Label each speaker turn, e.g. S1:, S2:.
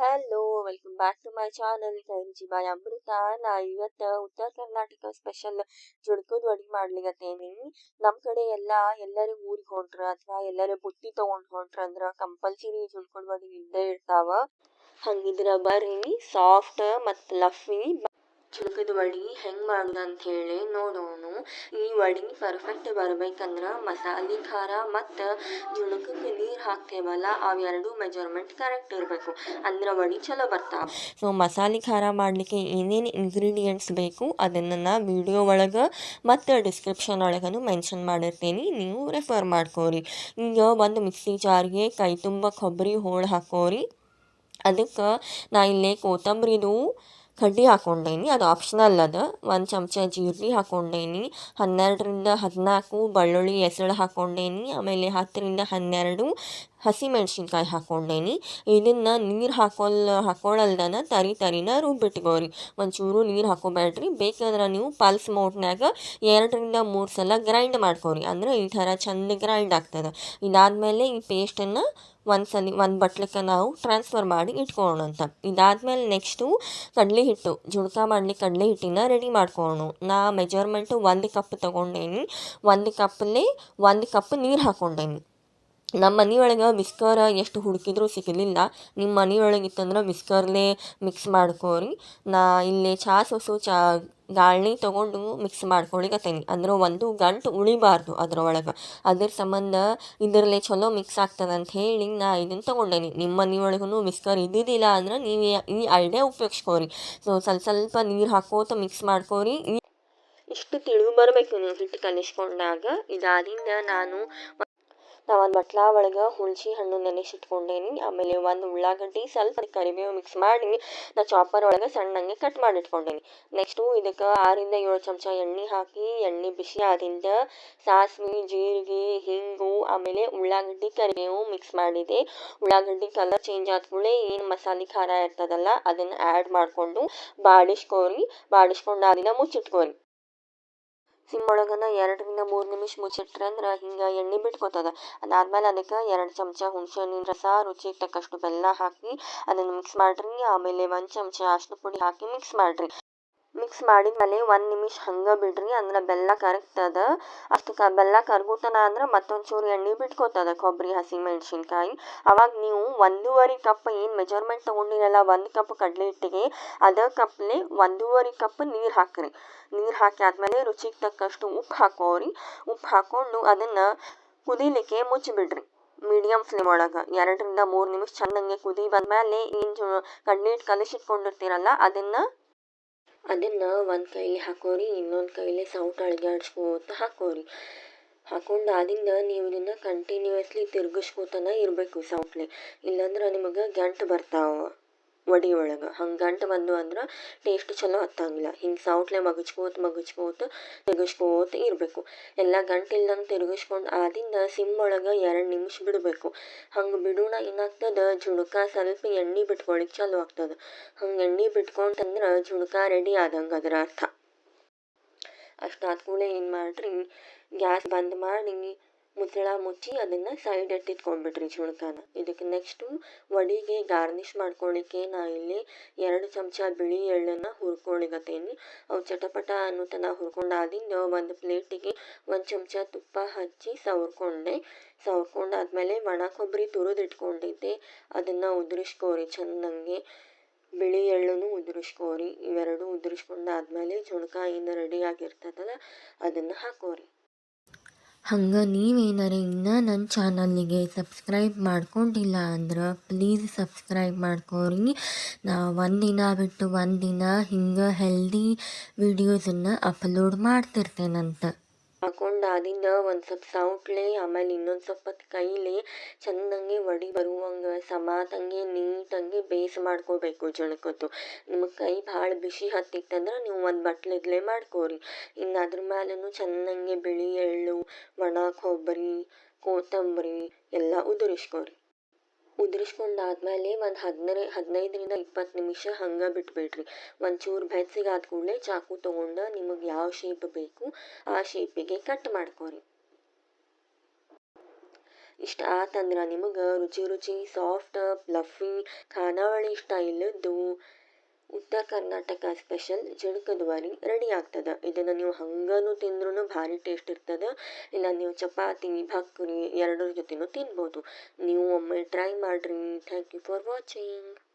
S1: Hello welcome back to my channel Kairuchi by Amrutha ನಾ ಇವತ್ತು ಉತ್ತರ ಕರ್ನಾಟಕ ಸ್ಪೆಷಲ್ ಜುಡ್ಕದ ವಡಿ ಮಾಡ್ಲಿಕತ್ತೇನಿ ನಮ್ಮ ಕಡೆ ಎಲ್ಲ ಎಲ್ಲರೂ ಊರಿಗೆ ಹೊಂಟ್ರ ಅಥವಾ ಎಲ್ಲರೂ ಬುತ್ತಿ ತೊಗೊಂಡು ಹೊಂಟ್ರ ಅಂದ್ರೆ ಕಂಪಲ್ಸರಿ ಜುಡ್ಕದ ವಡಿ ಇದ್ದೇ ಇರ್ತಾವ. ಹಂಗಿದ್ರ ಬರ್ರಿ ಸಾಫ್ಟ್ ಮತ್ತು ಲಫಿ ಜುಡ್ಕದ ವಡಿ ಹೆಂಗೆ ಮಾಡೋದು ಅಂತ ಹೇಳಿ ನೋಡೋಣ. ಈ ವಡಿ ಪರ್ಫೆಕ್ಟ್ ಬರ್ಬೇಕಂದ್ರೆ ಮಸಾಲೆ ಖಾರ ಮತ್ತು ಜುಣಕಕ್ಕೆ ನೀರು ಹಾಕ್ತೇವಲ್ಲ ಅವೆರಡು ಮೆಜರ್ಮೆಂಟ್ ಕರೆಕ್ಟ್ ಇರಬೇಕು. ಅಂದ್ರೆ ವಡಿ ಚಲೋ ಬರ್ತಾವ. ಸೊ ಮಸಾಲೆ ಖಾರ ಮಾಡಲಿಕ್ಕೆ ಏನೇನು ಇಂಗ್ರೀಡಿಯೆಂಟ್ಸ್ ಬೇಕು ಅದನ್ನು ನಾ ವಿಡಿಯೋ ಒಳಗೆ ಮತ್ತು ಡಿಸ್ಕ್ರಿಪ್ಷನ್ ಒಳಗೂ ಮೆನ್ಷನ್ ಮಾಡಿರ್ತೀನಿ. ನೀವು ರೆಫರ್ ಮಾಡ್ಕೋರಿ. ಈಗ ಒಂದು ಮಿಕ್ಸಿ ಜಾರ್ಗೆ ಕೈ ತುಂಬ ಕೊಬ್ಬರಿ ಹೋಳು ಹಾಕೋರಿ. ಅದಕ್ಕೆ ನಾ ಇಲ್ಲಿ ಕೊತ್ತಂಬರಿದು ಕಡ್ಡಿ ಹಾಕೊಂಡೇನಿ, ಅದು ಆಪ್ಷನಲ್ ಅದು. ಒಂದು ಚಮಚ ಜೀರಿಗೆ ಹಾಕೊಂಡೇನಿ, ಹನ್ನೆರಡರಿಂದ ಹದಿನಾಲ್ಕು, ಬೆಳ್ಳುಳ್ಳಿ ಎಸಳು ಹಾಕೊಂಡೇನಿ, ಆಮೇಲೆ ಹತ್ತರಿಂದ ಹನ್ನೆರಡು ಹಸಿಮೆಣ್ಸಿನ್ಕಾಯಿ ಹಾಕ್ಕೊಂಡೇನಿ ಇದನ್ನು ನೀರು ಹಾಕೊಲ್ ಹಾಕೊಳ್ಳಲ್ದನ ತರಿ ತರಿನ ರುಬ್ಬಿಟ್ಕೋರಿ ಒಂಚೂರು ನೀರು ಹಾಕೋಬೇಡ್ರಿ. ಬೇಕಾದ್ರೆ ನೀವು ಪಲ್ಸ್ ಮೋಟ್ನ್ಯಾಗ ಎರಡರಿಂದ ಮೂರು ಸಲ ಗ್ರೈಂಡ್ ಮಾಡ್ಕೋರಿ. ಅಂದ್ರೆ ಈ ಥರ ಚಂದ ಗ್ರೈಂಡ್ ಆಗ್ತದೆ. ಇದಾದಮೇಲೆ ಈ ಪೇಸ್ಟನ್ನು ಒಂದು ಸಲ, ಒಂದು ಬಟ್ಲಕ್ಕೆ ನಾವು ಟ್ರಾನ್ಸ್ಫರ್ ಮಾಡಿ ಇಟ್ಕೊಳ್ಳೋಣಂತ ಇದಾದಮೇಲೆ ನೆಕ್ಸ್ಟು ಕಡಲೆ ಹಿಟ್ಟು ಜುಡ್ಕ ಮಾಡ್ಲಿಕ್ಕೆ ಕಡಲೆ ಹಿಟ್ಟಿನ ರೆಡಿ ಮಾಡ್ಕೊಳ್ಳೋಣ ನಾ ಮೆಜರ್ಮೆಂಟು ಒಂದು ಕಪ್ ತೊಗೊಂಡೇನಿ. ಒಂದು ಕಪ್ಪಲ್ಲಿ ಒಂದು ಕಪ್ ನೀರು ಹಾಕ್ಕೊಂಡೇನಿ ನಮ್ಮ ಮನೆಯೊಳಗೆ ವಿಸ್ಕರ್ ಎಷ್ಟು ಹುಡುಕಿದ್ರೂ ಸಿಗಲಿಲ್ಲ. ನಿಮ್ಮ ಮನೆಯೊಳಗೆ ಇತ್ತಂದ್ರೆ ವಿಸ್ಕರ್ಲೇ ಮಿಕ್ಸ್ ಮಾಡ್ಕೋರಿ. ನಾ ಇಲ್ಲಿ ಚಹಾ ಸೊಸು, ಚಾ ಗಾಳಿ ತೊಗೊಂಡು ಮಿಕ್ಸ್ ಮಾಡ್ಕೊಳಿಕತ್ತೀನಿ ಅಂದ್ರೆ ಒಂದು ಗಂಟು ಉಳಿಬಾರ್ದು ಅದ್ರೊಳಗೆ. ಅದ್ರ ಸಂಬಂಧ ಇದರಲ್ಲಿ ಚಲೋ ಮಿಕ್ಸ್ ಆಗ್ತದೆ ಅಂತ ಹೇಳಿ ನಾ ಇದನ್ನು ತೊಗೊಂಡೇನಿ. ನಿಮ್ಮ ಮನೆಯೊಳಗೂ ವಿಸ್ಕರ್ ಇದ್ದಿದ್ದಿಲ್ಲ ಅಂದ್ರೆ ನೀವು ಈ ಐಡಿಯಾ ಉಪಯೋಗಿಸ್ಕೋರಿ. ಸೊ ಸ್ವಲ್ಪ ಸ್ವಲ್ಪ ನೀರು ಹಾಕೋತ ಮಿಕ್ಸ್ ಮಾಡ್ಕೋರಿ. ಇಷ್ಟು ತಿಳಿದು ಬರಬೇಕು ನೀವು ಹಿಟ್ಟು ಕಲಿಸ್ಕೊಂಡಾಗ. ಇದಾದಿಂದ ನಾನು ನಾ ಒಂದು ಬಟ್ಲ ಒಳಗೆ ಹುಣಸಿ ಹಣ್ಣು ನೆನೆಸಿಟ್ಕೊಂಡೇನಿ. ಆಮೇಲೆ ಒಂದು ಉಳ್ಳಾಗಡ್ಡಿ ಸ್ವಲ್ಪ ಕರಿಬೇವು ಮಿಕ್ಸ್ ಮಾಡಿ ನಾ ಚಾಪರ್ ಒಳಗೆ ಸಣ್ಣಂಗೆ ಕಟ್ ಮಾಡಿ ಇಟ್ಕೊಂಡೇನಿ ನೆಕ್ಸ್ಟು ಇದಕ್ಕೆ ಆರಿಂದ ಏಳು ಚಮಚ ಎಣ್ಣೆ ಹಾಕಿ, ಎಣ್ಣೆ ಬಿಸಿ ಆದಿಂದ ಸಾಸಿವೆ, ಜೀರಿಗೆ, ಹಿಂಗು, ಆಮೇಲೆ ಉಳ್ಳಾಗಡ್ಡಿ, ಕರಿಬೇವು ಮಿಕ್ಸ್ ಮಾಡಿದೆ. ಉಳ್ಳಾಗಡ್ಡಿ ಕಲರ್ ಚೇಂಜ್ ಆದ್ಮೇಲೆ ಏನು ಮಸಾಲೆ ಖಾರ ಇರ್ತದಲ್ಲ ಅದನ್ನು ಆ್ಯಡ್ ಮಾಡಿಕೊಂಡು ಬಾಡಿಸ್ಕೋರಿ. ಬಾಡಿಸ್ಕೊಂಡು ಆದಿನ ಮುಚ್ಚಿಟ್ಕೋರಿ. ಸಿಮ್ ಒಳಗನ ಎರಡರಿಂದ ಮೂರು ನಿಮಿಷ ಮುಚ್ಚಿಟ್ರೆ ಅಂದ್ರೆ ಹಿಂಗೆ ಎಣ್ಣೆ ಬಿಟ್ಕೋತದ. ಅದಾದ್ಮೇಲೆ ಅದಕ್ಕೆ ಎರಡು ಚಮಚ ಹುಣಸೆ ಹಣ್ಣಿನ ರಸ, ರುಚಿಗೆ ತಕ್ಕಷ್ಟು ಬೆಲ್ಲ ಹಾಕಿ ಅದನ್ನು ಮಿಕ್ಸ್ ಮಾಡ್ರಿ. ಆಮೇಲೆ ಒಂದು ಚಮಚ ಅರಿಶಿನ ಪುಡಿ ಹಾಕಿ ಮಿಕ್ಸ್ ಮಾಡಿರಿ. ಮಿಕ್ಸ್ ಮಾಡಿದ್ಮೇಲೆ ಒಂದು ನಿಮಿಷ ಹಂಗೆ ಬಿಡ್ರಿ, ಅಂದ್ರೆ ಬೆಲ್ಲ ಕರಗ್ತದ ಅಷ್ಟು ಕ ಬೆಲ್ಲ ಕರ್ಗುತನ ಅಂದ್ರೆ ಮತ್ತೊಂದು ಚೂರು ಎಣ್ಣೆ ಬಿಟ್ಕೋತದ ಕೊಬ್ಬರಿ ಹಸಿಮೆಣ್ಸಿನ್ಕಾಯಿ ಅವಾಗ ನೀವು ಒಂದೂವರೆ ಕಪ್ ಏನು ಮೆಜರ್ಮೆಂಟ್ ತೊಗೊಂಡಿರಲ್ಲ, ಒಂದು ಕಪ್ ಕಡಲೆ ಹಿಟ್ಟಿಗೆ, ಅದ ಕಪ್ಲೆ ಒಂದೂವರೆ ಕಪ್ ನೀರು ಹಾಕ್ರಿ. ನೀರು ಹಾಕಿ ಆದಮೇಲೆ ರುಚಿಗೆ ತಕ್ಕಷ್ಟು ಉಪ್ಪು ಹಾಕೋರಿ. ಉಪ್ಪು ಹಾಕ್ಕೊಂಡು ಅದನ್ನು ಕುದಿಲಿಕ್ಕೆ ಮುಚ್ಚಿಬಿಡ್ರಿ. ಮೀಡಿಯಮ್ ಫ್ಲೇಮ್ ಒಳಗೆ. ಎರಡರಿಂದ ಮೂರು ನಿಮಿಷ ಚೆನ್ನಾಗಿ ಕುದಿ ಬಂದಮೇಲೆ ಏನು ಜು ಕಡಲೆ ಹಿಟ್ಟು ಕಲಿಸಿಟ್ಕೊಂಡಿರ್ತೀರಲ್ಲ, ಅದನ್ನು ಅದನ್ನು ಒಂದು ಕೈಲಿ ಹಾಕೋರಿ, ಇನ್ನೊಂದು ಕೈಲಿ ಸೌಟ್ ಅಳ್ಗ್ಯಾಡ್ಸ್ಕೋತ ಹಾಕೋರಿ. ಹಾಕೊಂಡು ಆದಿಂದ ನೀವು ಇದನ್ನು ಕಂಟಿನ್ಯೂಯಸ್ಲಿ ತಿರ್ಗಿಸ್ಕೋತನ ಇರಬೇಕು ಸೌಟ್ಲೆ. ಇಲ್ಲಾಂದ್ರೆ ನಿಮಗೆ ಗಂಟು ಬರ್ತಾವೆ. ವಡಿ ಒಳಗೆ ಹಂಗೆ ಗಂಟು ಬಂದು ಅಂದ್ರೆ ಟೇಸ್ಟ್ ಚಲೋ ಹತ್ತಂಗಿಲ್ಲ ಹಿಂಗೆ ಸೌಟ್ಲೆ ಮಗಚ್ಕೋತ ಮಗಚ್ಕೋತ ತಿರುಗಿಸ್ಕೋತ ಇರಬೇಕು. ಎಲ್ಲ ಅಂತ ತಿರುಗಿಸ್ಕೊಂಡು ಆದಿಂದ ಸಿಮ್ ಒಳಗೆ ಎರಡು ನಿಮಿಷ ಬಿಡಬೇಕು. ಹಂಗೆ ಬಿಡೋಣ ಏನಾಗ್ತದೆ? ಜುಣಕ ಸ್ವಲ್ಪ ಎಣ್ಣೆ ಬಿಟ್ಕೊಳಿಕ್ಕೆ ಚಲೋ ಆಗ್ತದೆ. ಹಂಗೆ ಎಣ್ಣೆ ಬಿಟ್ಕೊಂತಂದ್ರೆ ಜುಣಕ ರೆಡಿ ಆದಂಗೆ ಅದರ ಅರ್ಥ. ಅಷ್ಟಾದ ಕೂಡಲೇ ಏನು ಮಾಡಿರಿ? ಗ್ಯಾಸ್ ಬಂದ್ ಮಾಡಿ ಮುಚ್ಚಳ ಮುಚ್ಚಿ ಅದನ್ನು ಸೈಡ್ ಇಟ್ಟಿಟ್ಕೊಂಡ್ಬಿಡ್ರಿ ಜುಣ್ಕಾನ ಇದಕ್ಕೆ ನೆಕ್ಸ್ಟು ವಡಿಗೆ ಗಾರ್ನಿಷ್ ಮಾಡ್ಕೊಳ್ಳಿಕ್ಕೆ ನಾ ಇಲ್ಲಿ ಎರಡು ಚಮಚ ಬಿಳಿ ಎಳ್ಳನ್ನು ಹುರ್ಕೊಳಿಕತ್ತೇನಿ. ಅವು ಚಟಪಟ ಅನ್ನೋ ತನಕ ಹುರ್ಕೊಂಡಾದಿಂದ ಒಂದು ಪ್ಲೇಟಿಗೆ ಒಂದು ಚಮಚ ತುಪ್ಪ ಹಚ್ಚಿ ಸವರ್ಕೊಂಡೆ. ಸವರ್ಕೊಂಡಾದ್ಮೇಲೆ ಒಣ ಕೊಬ್ಬರಿ ತುರಿದು ಇಟ್ಕೊಂಡಿದ್ದೆ. ಅದನ್ನು ಉದುರಿಸ್ಕೋರಿ, ಚೆಂದಂಗೆ ಬಿಳಿ ಎಳ್ಳನ್ನು ಉದುರಿಸ್ಕೋರಿ. ಇವೆರಡು ಉದುರಿಸ್ಕೊಂಡಾದ್ಮೇಲೆ ಜುಣ್ಕ ಏನು ರೆಡಿ ಆಗಿರ್ತದಲ್ಲ, ಅದನ್ನು ಹಾಕೋರಿ.
S2: ಹಂಗೆ ನೀವೇನಾರ ಇನ್ನೂ ನನ್ನ ಚಾನಲ್ಲಿಗೆ ಸಬ್ಸ್ಕ್ರೈಬ್ ಮಾಡ್ಕೊಂಡಿಲ್ಲ ಅಂದ್ರೆ ಪ್ಲೀಸ್ ಸಬ್ಸ್ಕ್ರೈಬ್ ಮಾಡ್ಕೋರಿ. ನಾ ಒಂದಿನ ಬಿಟ್ಟು ಒಂದಿನ ಹಿಂಗೆ ಹೆಲ್ದಿ ವಿಡಿಯೋಸನ್ನು ಅಪ್ಲೋಡ್ ಮಾಡ್ತಿರ್ತೇನಂತ.
S1: ಹಾಕೊಂಡಾದಿಂದ ಒಂದು ಸ್ವಲ್ಪ ಸೌಟ್ಲೆ ಆಮೇಲೆ ಇನ್ನೊಂದು ಸ್ವಲ್ಪ ಕೈಲಿ ಚೆನ್ನಾಗಿ ಒಡಿ ಬರುವಂಗೆ ಸಮಾತಂಗೆ ನೀಟಾಗಿ ಬೇಸ್ ಮಾಡ್ಕೋಬೇಕು ಜಣಕತ್ತು ನಿಮಗೆ ಕೈ ಭಾಳ ಬಿಸಿ ಹತ್ತಿತ್ತಂದ್ರೆ ನೀವು ಒಂದು ಬಟ್ಲಿದ್ಲೆ ಮಾಡ್ಕೋರಿ. ಇನ್ನು ಅದ್ರ ಮೇಲೂ ಚೆನ್ನಾಗಿ ಬಿಳಿ, ಎಳ್ಳು ಒಣ ಕೊಬ್ಬರಿ, ಕೊತ್ತಂಬರಿ ಎಲ್ಲ ಉದುರಿಸ್ಕೋರಿ. ಉದುರಿಸ್ಕೊಂಡಾದ್ಮೇಲೆ ಒಂದು ಹದಿನೈ ಹದಿನೈದರಿಂದ ಇಪ್ಪತ್ತು ನಿಮಿಷ ಹಂಗೆ ಬಿಟ್ಬಿಡ್ರಿ. ಒಂಚೂರು ಬೆಚ್ಚಗೆ ಆದ ಕೂಡಲೇ ಚಾಕು ತೊಗೊಂಡು ನಿಮಗೆ ಯಾವ ಶೇಪ್ ಬೇಕು, ಆ ಶೇಪಿಗೆ ಕಟ್ ಮಾಡ್ಕೊರಿ. ಇಷ್ಟ ಆತಂದ್ರೆ ನಿಮಗೆ ರುಚಿ ರುಚಿ ಸಾಫ್ಟ್ ಪ್ಲಫಿ ಖಾನಾವಳಿ ಸ್ಟೈಲದ್ದು ಉತ್ತರ ಕರ್ನಾಟಕ ಸ್ಪೆಷಲ್ ಜುಣಕದ ರೆಡಿ ಆಗ್ತದೆ ಇದನ್ನು ನೀವು ಹಂಗನೂ ತಿಂದ್ರೂ ಭಾರಿ ಟೇಸ್ಟ್ ಇರ್ತದೆ. ಇಲ್ಲ, ನೀವು ಚಪಾತಿ, ಭಕ್ರಿ ಎರಡರ ಜೊತೆನೂ ತಿನ್ಬೋದು. ನೀವು ಒಮ್ಮೆ ಟ್ರೈ ಮಾಡಿರಿ. Thank you for watching